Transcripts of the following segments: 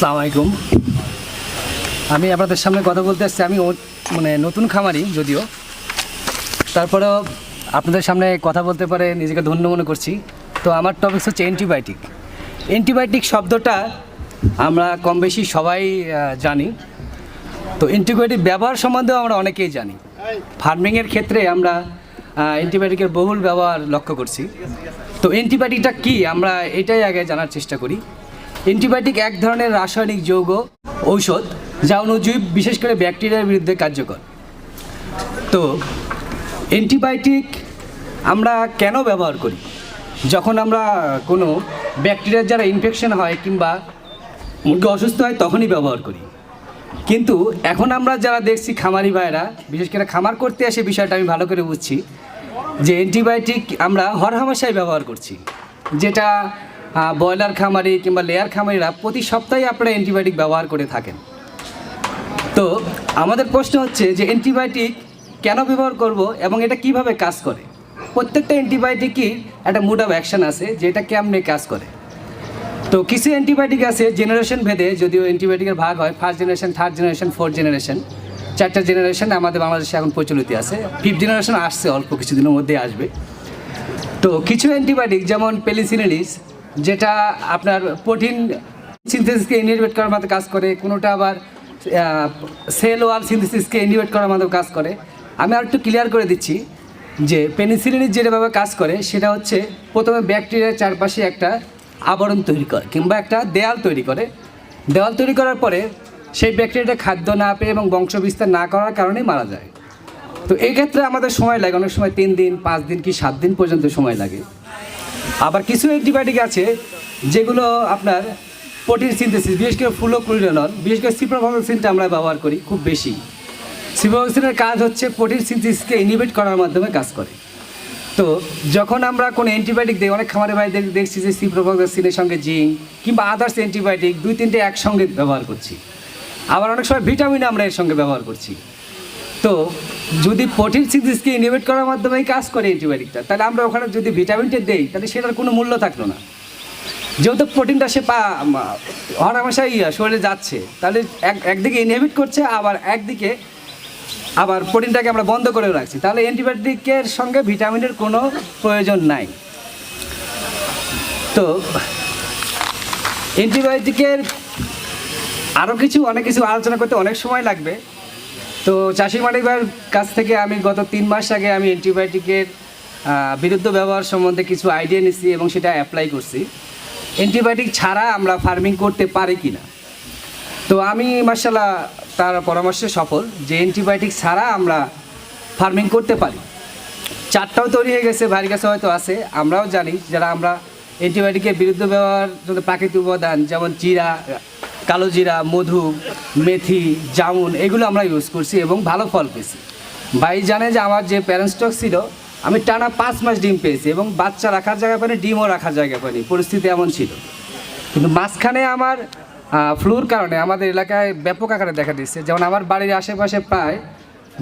আসসালামু আলাইকুম। আমি আপনাদের সামনে কথা বলতে আসছি। আমি মানে নতুন খামারি যদিও। তারপরেও আপনাদের সামনে কথা বলতে পারে নিজেকে ধন্য মনে করছি। তো আমার টপিক হচ্ছে অ্যান্টিবায়োটিক অ্যান্টিবায়োটিক শব্দটা আমরা কম বেশি সবাই জানি। তো অ্যান্টিবায়োটিক ব্যবহার সম্বন্ধেও আমরা অনেকেই জানি। ফার্মিংয়ের ক্ষেত্রে আমরা অ্যান্টিবায়োটিকের বহুল ব্যবহার লক্ষ্য করছি। তো অ্যান্টিবায়োটিকটা কি? আমরা এটাই আগে জানার চেষ্টা করি। অ্যান্টিবায়োটিক এক ধরনের রাসায়নিক যৌগ, ঔষধ, যা অনুজীব বিশেষ করে ব্যাকটেরিয়ার বিরুদ্ধে কার্যকর। তো অ্যান্টিবায়োটিক আমরা কেন ব্যবহার করি? যখন আমরা কোনো ব্যাকটেরিয়ার যারা ইনফেকশন হয় কিংবা মুরগি অসুস্থ হয়, তখনই ব্যবহার করি। কিন্তু এখন আমরা যারা দেখছি খামারি ভাইরা বিশেষ করে খামার করতে আসে বিষয়টা আমি ভালো করে বুঝছি, যে অ্যান্টিবায়োটিক আমরা হরহামেশাই ব্যবহার করছি, যেটা ব্রয়লার খামারি কিংবা লেয়ার খামারিরা প্রতি সপ্তাহে আপনারা অ্যান্টিবায়োটিক ব্যবহার করে থাকেন। তো আমাদের প্রশ্ন হচ্ছে যে অ্যান্টিবায়োটিক কেন ব্যবহার করব এবং এটা কীভাবে কাজ করে? প্রত্যেকটা অ্যান্টিবায়োটিকই একটা মুড অফ অ্যাকশন আছে যেটা কেমনে কাজ করে। তো কিছু অ্যান্টিবায়োটিক আছে জেনারেশন ভেদে, যদিও অ্যান্টিবায়োটিকের ভাগ হয় first generation third generation fourth generation চারটা জেনারেশন আমাদের বাংলাদেশে এখন প্রচলিত আছে। ফিফথ জেনারেশন আসছে, অল্প কিছুদিনের মধ্যে আসবে। তো কিছু অ্যান্টিবায়োটিক যেমন পেলিসিনিলিস যেটা আপনার প্রোটিন সিনথেসিসকে ইনহিবিট করার মতো কাজ করে, কোনোটা আবার সেল ওয়াল সিনথেসিসকে ইনহিবিট করার মতো কাজ করে। আমি আর একটু ক্লিয়ার করে দিচ্ছি যে পেনিসিলিনিস যেটাভাবে কাজ করে, সেটা হচ্ছে প্রথমে ব্যাকটেরিয়ার চারপাশে একটা আবরণ তৈরি করে, কিংবা একটা দেয়াল তৈরি করে। দেওয়াল তৈরি করার পরে সেই ব্যাকটেরিয়াটা খাদ্য না পেয়ে এবং বংশবিস্তার না করার কারণেই মারা যায়। তো এই ক্ষেত্রে আমাদের সময় লাগে, অনেক সময় তিন দিন, পাঁচ দিন কি সাত দিন পর্যন্ত সময় লাগে। আবার কিছু অ্যান্টিবায়োটিক আছে যেগুলো আপনার প্রোটিন সিনথেসিস, বিশেষ করে ফুলোক্লোরিনল বিশেষ করে সিপ্রোভাক্সিনটা আমরা ব্যবহার করি খুব বেশি। সিপ্রোভাক্সিনের কাজ হচ্ছে প্রোটিন সিনথেসিসকে ইনহিবিট করার মাধ্যমে কাজ করে। তো যখন আমরা কোনো অ্যান্টিবায়োটিক দিই, অনেক খামারে ভাই দেখ- দেখছি যে সিপ্রোভাক্সিনের সঙ্গে জিঙ্ক কিংবা আদার্স অ্যান্টিবায়োটিক, দুই তিনটে একসঙ্গে ব্যবহার করছি। আবার অনেক সময় ভিটামিন আমরা এর সঙ্গে ব্যবহার করছি। তো যদি প্রোটিন সিনথেসিসকে ইনহিবিট করার মাধ্যমেই কাজ করে অ্যান্টিবায়োটিকটা তাহলে আমরা ওখানে যদি ভিটামিনটা দেই, তাহলে সেটার কোনো মূল্য থাকল না। যেহেতু প্রোটিনটা সে পা হরামাশাই শরীরে যাচ্ছে, তাহলে এক, একদিকে ইনহিবিট করছে, আবার একদিকে আবার প্রোটিনটাকে আমরা বন্ধ করে রাখছি। তাহলে অ্যান্টিবায়োটিকের সঙ্গে ভিটামিনের কোনো প্রয়োজন নাই। তো অ্যান্টিবায়োটিকের আরও কিছু, অনেক কিছু আলোচনা করতে অনেক সময় লাগবে। তো চাষি মালিকবার কাছ থেকে আমি গত তিন মাস আগে আমি অ্যান্টিবায়োটিকের বিরুদ্ধ ব্যবহার সম্বন্ধে কিছু আইডিয়া নিছি এবং সেটা অ্যাপ্লাই করছি। অ্যান্টিবায়োটিক ছাড়া আমরা ফার্মিং করতে পারি কি না তো আমি মার্শাল্লাহ তার পরামর্শে সফল যে অ্যান্টিবায়োটিক ছাড়া আমরা ফার্মিং করতে পারি। চারটাও তৈরি হয়ে গেছে, ভাইয়ের কাছে হয়তো আছে, আমরাও জানি যারা আমরা অ্যান্টিবায়োটিকের বিরুদ্ধে ব্যবহার প্রাকৃতিক উপাদান, যেমন জিরা, কালো জিরা, মধু মেথি, জামুন, এগুলো আমরা ইউজ করছি এবং ভালো ফল পেয়েছি। ভাই জানে যে আমার যে প্যারেন্ট স্টক ছিল, আমি টানা পাঁচ মাস ডিম পেয়েছি এবং বাচ্চা রাখার জায়গা পাইনি, ডিমও রাখার জায়গা পাইনি, পরিস্থিতি এমন ছিল। কিন্তু মাঝখানে আমার ফ্লুর কারণে আমাদের এলাকায় ব্যাপক আকারে দেখা দিচ্ছে যেমন আমার বাড়ির আশেপাশে প্রায়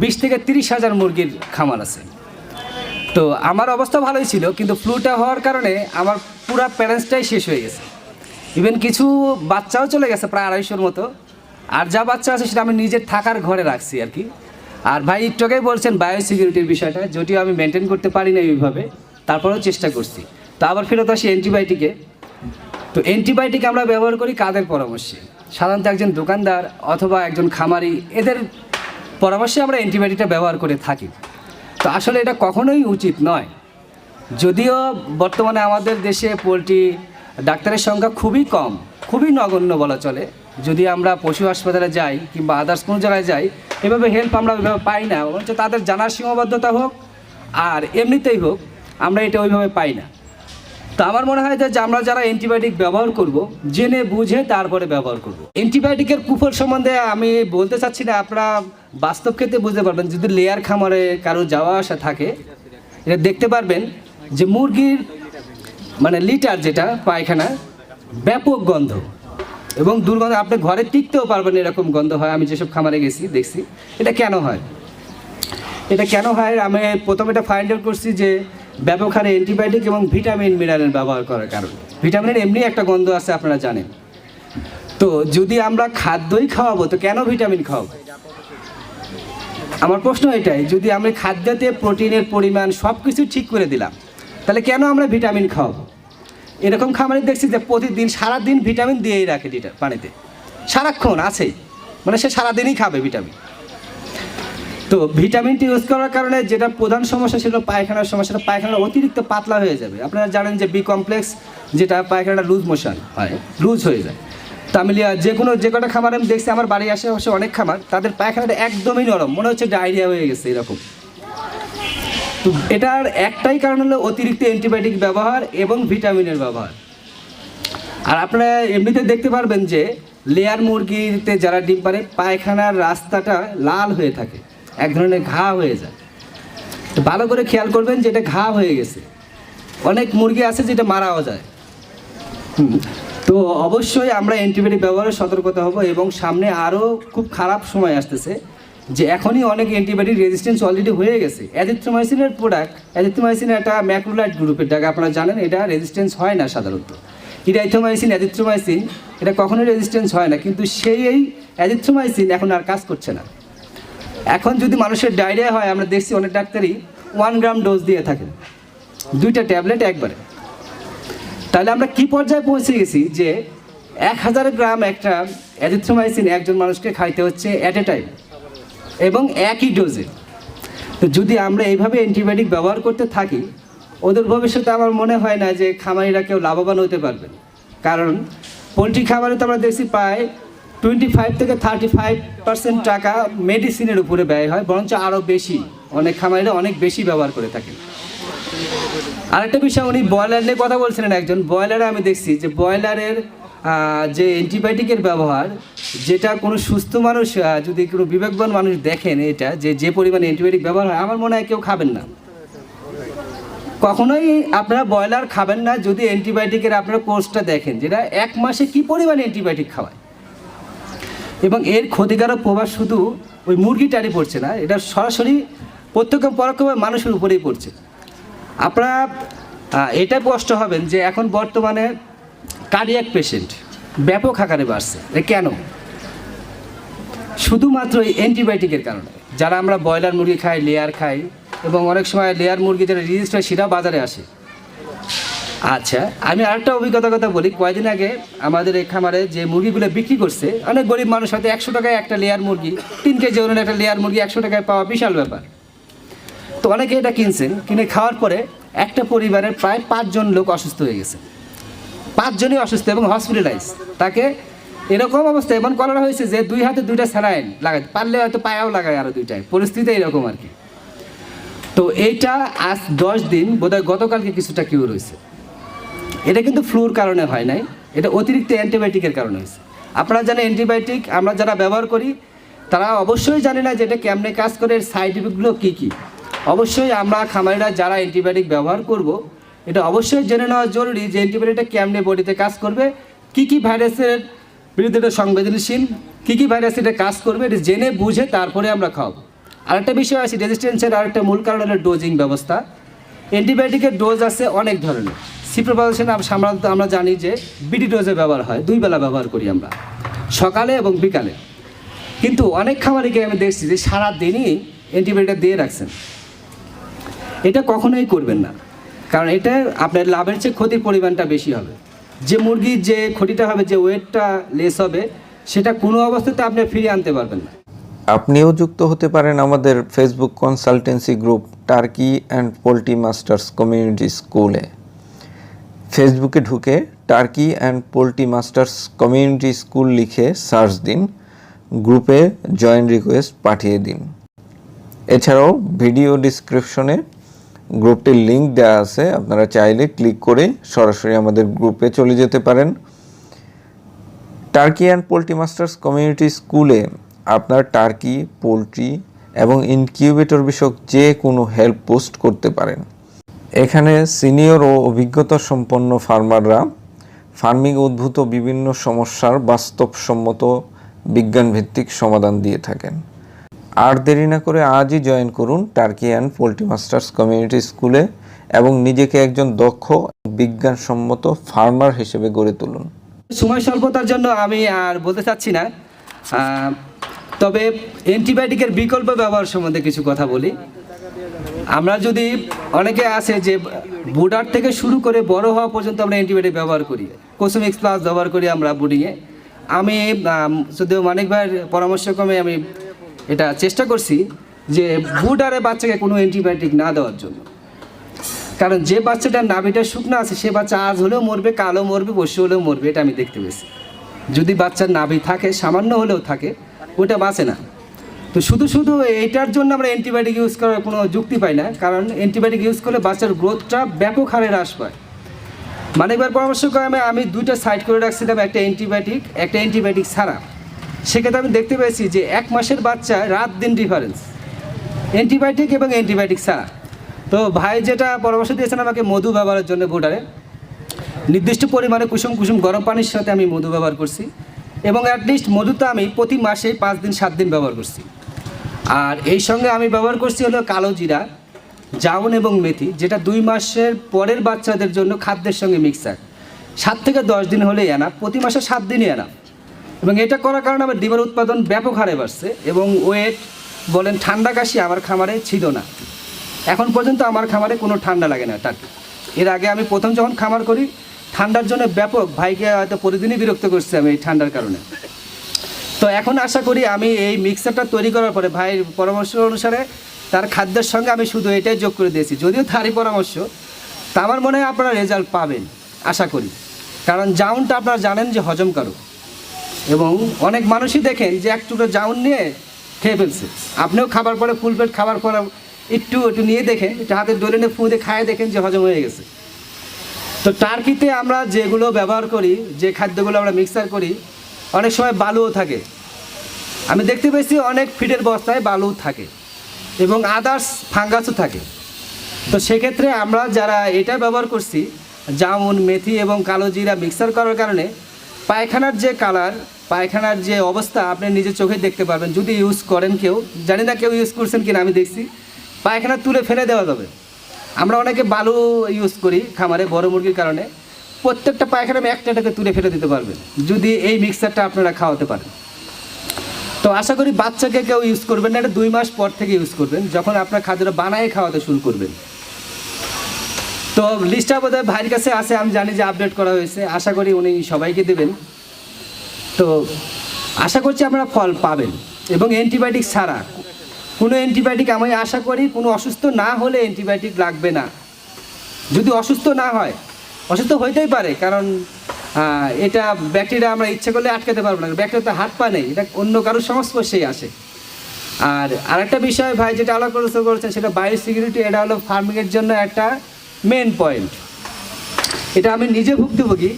বিশ থেকে তিরিশ হাজার মুরগির খামার আছে। তো আমার অবস্থা ভালোই ছিল, কিন্তু ফ্লুটা হওয়ার কারণে আমার পুরা প্যারেন্টসটাই শেষ হয়ে গেছে। ইভেন কিছু বাচ্চাও চলে গেছে, প্রায় আড়াইশোর মতো। আর যা বাচ্চা আছে সেটা আমি নিজের থাকার ঘরে রাখছি আর কি। আর ভাই একটু আগেই বলছেন বায়োসিকিউরিটির বিষয়টা, যদিও আমি মেনটেন করতে পারি না এইভাবে তারপরেও চেষ্টা করছি। তো আবার ফেরত আসি অ্যান্টিবায়োটিকে তো অ্যান্টিবায়োটিক আমরা ব্যবহার করি কাদের পরামর্শে? সাধারণত একজন দোকানদার অথবা একজন খামারি, এদের পরামর্শে আমরা অ্যান্টিবায়োটিকটা ব্যবহার করে থাকি। তো আসলে এটা কখনোই উচিত নয়। যদিও বর্তমানে আমাদের দেশে পোলট্রি, ডাক্তারের সংখ্যা খুবই কম, খুবই নগণ্য বলা চলে। যদি আমরা পশু হাসপাতালে যাই কিংবা আদার্স কোনো জায়গায় যাই, এভাবে হেল্প আমরা ওইভাবে পাই না, বরঞ্চ তাদের জানার সীমাবদ্ধতা হোক, আর এমনিতেই হোক, আমরা এটা ওইভাবে পাই না। তো আমার মনে হয় যে আমরা যারা অ্যান্টিবায়োটিক ব্যবহার করব, জেনে বুঝে তারপরে ব্যবহার করব। অ্যান্টিবায়োটিকের কুফল সম্বন্ধে আমি বলতে চাচ্ছি না, আপনারা বাস্তব ক্ষেত্রে বুঝতে পারবেন, যদি লেয়ার খামারে কারও যাওয়া আসা থাকে, এটা দেখতে পারবেন যে মুরগির মানে লিটার যেটা, পায়খানা, ব্যাপক গন্ধ। এবং দুর্গন্ধ আপনি ঘরে টিকতেও পারবেন এরকম গন্ধ হয়। আমি যেসব খামারে গেছি, দেখছি। এটা কেন হয়? এটা কেন হয়? আমি প্রথমে এটা ফাইন্ড আউট করছি যে ব্যাপক হারে অ্যান্টিবায়োটিক এবং ভিটামিন মিনারেল ব্যবহার করার কারণে। ভিটামিনের এমনি একটা গন্ধ আছে, আপনারা জানেন। তো তো যদি আমরা খাদ্যই খাওয়াবো, তো কেন ভিটামিন খাওয়াবো? আমার প্রশ্ন এটাই, যদি আমি খাদ্যতে প্রোটিনের পরিমাণ সব কিছু ঠিক করে দিলাম, তাহলে কেন আমরা ভিটামিন খাওয়াবো? এরকম খামারে দেখছি যে প্রতিদিন সারাদিন ভিটামিন দিয়েই রাখে লিটার পানিতে। সারাক্ষণ আছেই মানে সে সারাদিনই খাবে ভিটামিন। তো ভিটামিনটি ইউজ করার কারণে যেটা প্রধান সমস্যা ছিল পায়খানার সমস্যা। সেটা পায়খানা অতিরিক্ত পাতলা হয়ে যাবে। আপনারা জানেন যে বি কমপ্লেক্স যেটা পায়খানাটা লুজ মোশন হয় লুজ হয়ে যায়। তো আমি যে কোনো যে কটা খামার আমি দেখছি, আমার বাড়ি আশেপাশে অনেক খামার, তাদের পায়খানাটা একদমই নরম। মনে হচ্ছে ডায়রিয়া হয়ে গেছে এরকম। তো এটার একটাই কারণ হলো অতিরিক্ত অ্যান্টিবায়োটিক ব্যবহার এবং ভিটামিনের ব্যবহার। আর আপনারা এমনিতে দেখতে পারবেন যে লেয়ার মুরগিতে যারা ডিম পারে, পায়খানার রাস্তাটা লাল হয়ে থাকে, এক ধরনের ঘা হয়ে যায়। তো ভালো করে খেয়াল করবেন যে এটা ঘা হয়ে গেছে। অনেক মুরগি আছে যেটা মারাও যায়। তো অবশ্যই আমরা অ্যান্টিবায়োটিক ব্যবহারে সতর্কতা হব এবং সামনে আরও খুব খারাপ সময় আসতেছে। যে এখনই অনেক অ্যান্টিবায়োটিক রেজিস্ট্যান্স অলরেডি হয়ে গেছে। অ্যাজিথ্রোমাইসিনের প্রোডাক্ট অ্যাজিথ্রোমাইসিন একটা ম্যাক্রোলাইট গ্রুপের টাকা আপনারা জানেন, এটা রেজিস্ট্যান্স হয় না সাধারণত। ইরাইথোমাইসিন অ্যাজিথ্রোমাইসিন এটা কখনোই রেজিস্ট্যান্স হয় না, কিন্তু সেই এই অ্যাজিথ্রোমাইসিন এখন আর কাজ করছে না। এখন যদি মানুষের ডায়রিয়া হয়, আমরা দেখছি অনেক ডাক্তারই ওয়ান গ্রাম ডোজ দিয়ে থাকেন। দুইটা ট্যাবলেট একবারে। তাহলে আমরা কি পর্যায়ে পৌঁছে গেছি যে এক হাজার গ্রাম একটা অ্যাজিথ্রোমাইসিন একজন মানুষকে খাইতে হচ্ছে অ্যাট এ টাইম এবং একই ডোজে তো যদি আমরা এইভাবে অ্যান্টিবায়োটিক ব্যবহার করতে থাকি, ওদের ভবিষ্যতে আমার মনে হয় না যে খামারিরা কেউ লাভবান হতে পারবেন কারণ পোলট্রি খামারে তো আমরা দেখছি প্রায় টোয়েন্টি ফাইভ থেকে থার্টি ফাইভ পার্সেন্ট টাকা মেডিসিনের উপরে ব্যয় হয়, বরঞ্চ আরও বেশি। অনেক খামারিরা অনেক বেশি ব্যবহার করে থাকেন। আরেকটা বিষয়, উনি ব্রয়লার নিয়ে কথা বলছিলেন একজন। ব্রয়লারে আমি দেখছি যে ব্রয়লারের যে অ্যান্টিবায়োটিকের ব্যবহার, যেটা কোনো সুস্থ মানুষ যদি কোনো বিবেকবান মানুষ দেখেন এটা, যে যে পরিমাণে অ্যান্টিবায়োটিক ব্যবহার হয়, আমার মনে হয় কেউ খাবেন না। কখনোই আপনারা ব্রয়লার খাবেন না যদি অ্যান্টিবায়োটিকের আপনারা কোর্সটা দেখেন, যেটা এক মাসে কি পরিমাণে অ্যান্টিবায়োটিক খাওয়ায়। এবং এর ক্ষতিকারক প্রভাব শুধু ওই মুরগিটারই পড়ছে না, এটা সরাসরি প্রত্যক্ষ পরোক্ষভাবে মানুষের উপরেই পড়ছে। আপনারা এটা কষ্ট হবেন যে এখন বর্তমানে কার্ডিয়াক পেশেন্ট ব্যাপক আকারে বাড়ছে। কেন? শুধুমাত্র এই অ্যান্টিবায়োটিকের কারণে। যারা আমরা ব্রয়লার মুরগি খাই লেয়ার খাই এবং অনেক সময় লেয়ার মুরগি যেটা রিজিস্টার সেটাও বাজারে আসে। আচ্ছা আমি আরেকটা অভিজ্ঞতার কথা বলি। কয়েকদিন আগে আমাদের এই খামারে যে মুরগিগুলো বিক্রি করছে, অনেক গরিব মানুষ হয়তো একশো টাকায় একটা লেয়ার মুরগি, তিন কেজি ওজন একটা লেয়ার মুরগি একশো টাকায় পাওয়া বিশাল ব্যাপার। তো অনেকে এটা কিনছেন, কিনে খাওয়ার পরে একটা পরিবারের প্রায় পাঁচজন লোক অসুস্থ হয়ে গেছে। পাঁচজনই অসুস্থ এবং হসপিটালাইজ তাকে এরকম অবস্থা, এমন করা হয়েছে যে দুই হাতে দুইটা স্যালাইন লাগাতে পারলে হয়তো পায়াও লাগায় আরও দুইটায়। পরিস্থিতি এরকম আর কি। তো এইটা আজ দশ দিন, বোধহয় গতকালকে কিছুটা কিউর হয়েছে। এটা কিন্তু ফ্লুর কারণে হয় নাই, এটা অতিরিক্ত অ্যান্টিবায়োটিকের কারণে হয়েছে। আপনারা জানেন অ্যান্টিবায়োটিক আমরা যারা ব্যবহার করি, তারা অবশ্যই জানে না যে এটা কেমনে কাজ করে সাইড ইফেক্টগুলো কী কী। অবশ্যই আমরা খামারিরা যারা অ্যান্টিবায়োটিক ব্যবহার করব এটা অবশ্যই জেনে নেওয়া জরুরি যে অ্যান্টিবায়োটিকটা কেমনে বডিতে কাজ করবে, কী কী ভাইরাসের বিরুদ্ধে এটা সংবেদনশীল, কী কী ভাইরাস এটা কাজ করবে, এটা জেনে বুঝে তারপরে আমরা খাওয়াবো। আরেকটা বিষয় আছে, রেজিস্ট্যান্সের আরেকটা মূল কারণ হলো ডোজিং ব্যবস্থা। অ্যান্টিবায়োটিকের ডোজ আছে অনেক ধরনের। সিপ্রোপালসেন সাধারণত আমরা জানি যে বিডি ডোজে ব্যবহার হয়, দুই বেলা ব্যবহার করি আমরা, সকালে এবং বিকালে। কিন্তু অনেক খামারিকে আমি দেখছি যে সারা দিনই অ্যান্টিবায়োটিক দিয়ে রাখছেন। এটা কখনোই করবেন না। কারণ এটা আপনার লাভের চেয়ে ক্ষতির পরিমাণটা বেশি হবে। যে মুরগির যে ক্ষতিটা হবে, যে ওয়েটটা লেস হবে, সেটা কোনো অবস্থাতে আপনি ফিরিয়ে আনতে পারবেন না। আপনিও যুক্ত হতে পারেন আমাদের Facebook consultancy group Turkey and Poultry Masters Community স্কুলে ফেসবুকে ঢুকে Turkey and Poultry Masters Community School লিখে সার্চ দিন গ্রুপে জয়েন রিকোয়েস্ট পাঠিয়ে দিন। এছাড়াও ভিডিও ডিসক্রিপশনে গ্রুপটির লিঙ্ক দেওয়া আছে, আপনারা চাইলে ক্লিক করে সরাসরি আমাদের গ্রুপে চলে যেতে পারেন। Turkey and Poultry Masters Community স্কুলে আপনার টার্কি পোলট্রি এবং ইনকিউবেটর বিষয়ক যে কোনো হেল্প পোস্ট করতে পারেন। এখানে সিনিয়র ও অভিজ্ঞতা সম্পন্ন ফার্মাররা ফার্মিং উদ্ভূত বিভিন্ন সমস্যার বাস্তবসম্মত বিজ্ঞানভিত্তিক সমাধান দিয়ে থাকেন। আর দেরি না করে আজই জয়েন করুন Turkey and Poultry Masters Community স্কুলে এবং নিজেকে একজন দক্ষ বিজ্ঞানসম্মত ফার্মার হিসেবে গড়ে তুলুন। সময় স্বল্পতার জন্য আমি আর বলতে চাচ্ছি না। তবে অ্যান্টিবায়োটিকের বিকল্প ব্যবহার সম্বন্ধে কিছু কথা বলি। আমরা যদি অনেকে আছে যে বুডার থেকে শুরু করে বড় হওয়া পর্যন্ত আমরা অ্যান্টিবায়োটিক ব্যবহার করি কোসমিক্স প্লাস ব্যবহার করি আমরা বুডিংয়ে আমি, যদিও মানিক ভাইয়ের পরামর্শক্রমে আমি এটা চেষ্টা করছি যে বুডারে বাচ্চাকে কোনো অ্যান্টিবায়োটিক না দেওয়ার জন্য। কারণ যে বাচ্চাটার নাভিটা শুকনো আছে, সে বাচ্চা আজ হলেও মরবে কালো মরবে বসে হলেও মরবে, এটা আমি দেখতে পেয়েছি। যদি বাচ্চার নাভি থাকে, সামান্য হলেও থাকে, ওটা বাঁচে না। তো শুধু শুধু এইটার জন্য আমরা অ্যান্টিবায়োটিক ইউজ করার কোনো যুক্তি পাই না, কারণ অ্যান্টিবায়োটিক ইউজ করলে বাচ্চার গ্রোথটা ব্যাপক হারে হ্রাস পায়। মানিকবার পরামর্শ করে আমি দুইটা সাইড করে রাখছিলাম, একটা অ্যান্টিবায়োটিক একটা অ্যান্টিবায়োটিক ছাড়া। সেক্ষেত্রে আমি দেখতে পেয়েছি যে এক মাসের বাচ্চা রাত দিন ডিফারেন্স অ্যান্টিবায়োটিক এবং অ্যান্টিবায়োটিক ছাড়া। তো ভাই যেটা পরামর্শ দিয়েছেন আমাকে মধু ব্যবহারের জন্য ভোটারে, নির্দিষ্ট পরিমাণে কুসুম কুসুম গরম পানির সাথে আমি মধু ব্যবহার করছি এবং অ্যাটলিস্ট মধুটা আমি প্রতি মাসে পাঁচ দিন, সাত দিন ব্যবহার করছি। আর এই সঙ্গে আমি ব্যবহার করছি হলো কালো জিরা জাউন এবং মেথি, যেটা দুই মাসের পরের বাচ্চাদের জন্য খাদ্যের সঙ্গে মিক্সার সাত থেকে দশ দিন হলেই আনা প্রতি মাসে সাত দিনই আনা এবং এটা করার কারণে আমার ডিমের উৎপাদন ব্যাপক হারে বাড়ছে এবং ওয়েট বলেন ঠান্ডা কাশি আমার খামারে ছিল না। এখন পর্যন্ত আমার খামারে কোনো ঠান্ডা লাগে না টার্কি এর আগে আমি প্রথম যখন খামার করি, ঠান্ডার জন্য ব্যাপক ভাইকে হয়তো প্রতিদিনই বিরক্ত করছি আমি এই ঠান্ডার কারণে। তো এখন আশা করি আমি এই মিক্সারটা তৈরি করার পরে ভাইয়ের পরামর্শ অনুসারে তার খাদ্যের সঙ্গে আমি শুধু এটাই যোগ করে দিয়েছি। যদিও তারই পরামর্শ, তা আমার মনে হয় আপনারা রেজাল্ট পাবেন, আশা করি। কারণ জাউনটা আপনারা জানেন যে হজমকারক এবং অনেক মানুষই দেখেন যে এক টুকরো জাউন নিয়ে খেয়ে ফেলছে। আপনিও খাবার পরে, ফুল পেট খাবার পরে একটু একটু নিয়ে দেখেন, একটু হাতে ডলে নিয়ে ফুঁদে খায় দেখেন যে হজম হয়ে গেছে। তো টার্কিতে আমরা যেগুলো ব্যবহার করি, যে খাদ্যগুলো আমরা মিক্সার করি, অনেক সময় বালুও থাকে। আমি দেখতে পেয়েছি অনেক ফিটের বস্তায় বালু থাকে এবং আদার্স ফাঙ্গাসও থাকে। তো সেক্ষেত্রে আমরা যারা এটা ব্যবহার করছি জামুন মেথি এবং কালো জিরা মিক্সার করার কারণে পায়খানার যে কালার, পায়খানার যে অবস্থা আপনি নিজের চোখে দেখতে পারবেন। যদি ইউজ করেন কেউ, জানি না কেউ ইউজ করছেন কিনা আমি দেখছি, পায়খানা তুলে ফেলে দেওয়া যাবে। আমরা অনেকে বালু ইউজ করি খামারে, বড় মুরগির কারণে। প্রত্যেকটা পায়খানা আমি একটা টাকা তুলে ফেলে দিতে পারবেন, যদি এই মিক্সারটা আপনারা খাওয়াতে পারেন। তো আশা করি বাচ্চাকে কেউ ইউজ করবেন না, এটা দুই মাস পর থেকে ইউজ করবেন। যখন আপনার খাদ্যটা বানায় খাওয়াতে শুরু করবেন। তো লিস্টটা বোধহয় ভাইয়ের কাছে আছে, আমি জানি যে আপডেট করা হয়েছে। আশা করি উনি সবাইকে দেবেন। তো আশা করছি আপনারা ফল পাবেন। এবং অ্যান্টিবায়োটিক ছাড়া। কোনো অ্যান্টিবায়োটিক আমি আশা করি কোনো অসুস্থ না হলে অ্যান্টিবায়োটিক লাগবে না। যদি অসুস্থ না হয়, অসুস্থ হইতেই পারে, কারণ এটা ব্যাকটেরিয়া আমরা ইচ্ছে করলে আটকাতে পারব না। ব্যাকটেরিয়া তো হাত পা নেই, এটা অন্য কারোর সংস্পর্শেই আসে। আর আরেকটা বিষয় ভাই, যেটা আলোচনা করেছেন, সেটা বায়ো সিকিউরিটি এটা হলো ফার্মিংয়ের জন্য একটা মেন পয়েন্ট এটা আমি নিজে ভুক্তভোগী।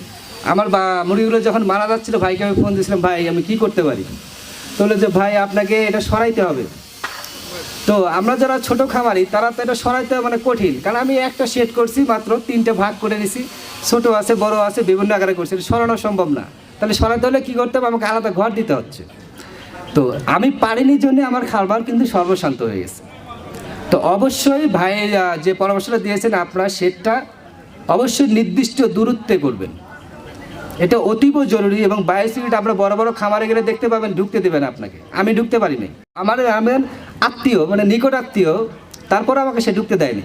আমার বা মুরগিগুলো যখন মারা যাচ্ছিল, ভাইকে আমি ফোন দিয়েছিলাম, ভাই, আমি কি করতে পারি? তো বলল যে, ভাই, আপনাকে এটা সরাইতে হবে। তো আমরা যারা ছোট খামারি, তারা তো এটা সরাইতে মানে কঠিন। কারণ আমি একটা সেট করছি, মাত্র তিনটে ভাগ করে নিছি। ছোট আছে, বড় আছে, বিভিন্ন আকারে করছি। এটা সরানো সম্ভব না। তাহলে সরাইতে হলে কী করতে হবে? আমাকে আলাদা ঘর দিতে হচ্ছে। তো আমি পারিনি জন্য আমার খাবার কিন্তু সর্বশান্ত হয়ে গেছে। তো অবশ্যই আহ, যে পরামর্শটা দিয়েছেন আপনারা সেটটা অবশ্যই নির্দিষ্ট দূরত্বে করবেন। এটা অতীব জরুরি এবং বায়োসিকিউরিটি আপনারা বড় বড় খামারে গেলে দেখতে পাবেন ঢুকতে দেবেন আপনাকে। আমি ঢুকতে পারিনি আমার আমার আত্মীয় মানে নিকট আত্মীয় তারপরে আমাকে সে ঢুকতে দেয়নি।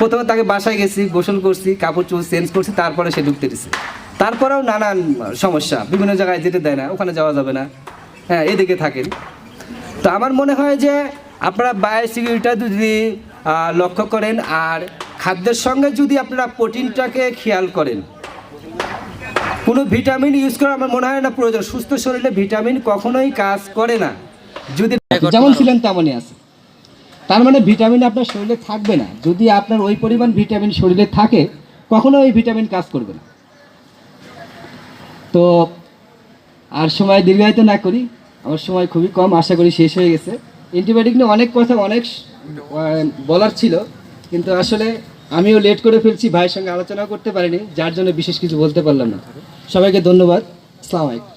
প্রথমে তাকে বাসায় গেছি গোসল করছি কাপড় চোপড় চেঞ্জ করছি তারপরে সে ঢুকতে দিছে। তারপরেও নানান সমস্যা বিভিন্ন জায়গায় যেতে দেয় না ওখানে যাওয়া যাবে না। হ্যাঁ এদিকে থাকেন। তো আমার মনে হয় যে আপনারা বায়োসিকিউরিটিটা যদি লক্ষ্য করেন আর খাদ্যের সঙ্গে যদি আপনারা প্রোটিনটাকে খেয়াল করেন। কোনো ভিটামিন ইউজ করা আমার মনে হয় না প্রয়োজন। সুস্থ শরীরে ভিটামিন কখনোই কাজ করে না। যদি যেমন ছিলেন তেমনই আছে। তার মানে ভিটামিন আপনার শরীরে থাকবে না। যদি আপনার ওই পরিমাণ ভিটামিন শরীরে থাকে কখনো ওই ভিটামিন কাজ করবে না। তো আর সময় দীর্ঘায়িত না করি। আমার সময় খুবই কম আশা করি শেষ হয়ে গেছে। অ্যান্টিবায়োটিক নিয়ে অনেক কথা, অনেক বলার ছিল, কিন্তু আসলে আমিও লেট করে ফেলছি, ভাইয়ের সঙ্গে আলোচনা করতে পারিনি, যার জন্য বিশেষ কিছু বলতে পারলাম না। সবাইকে ধন্যবাদ আলাইকুম।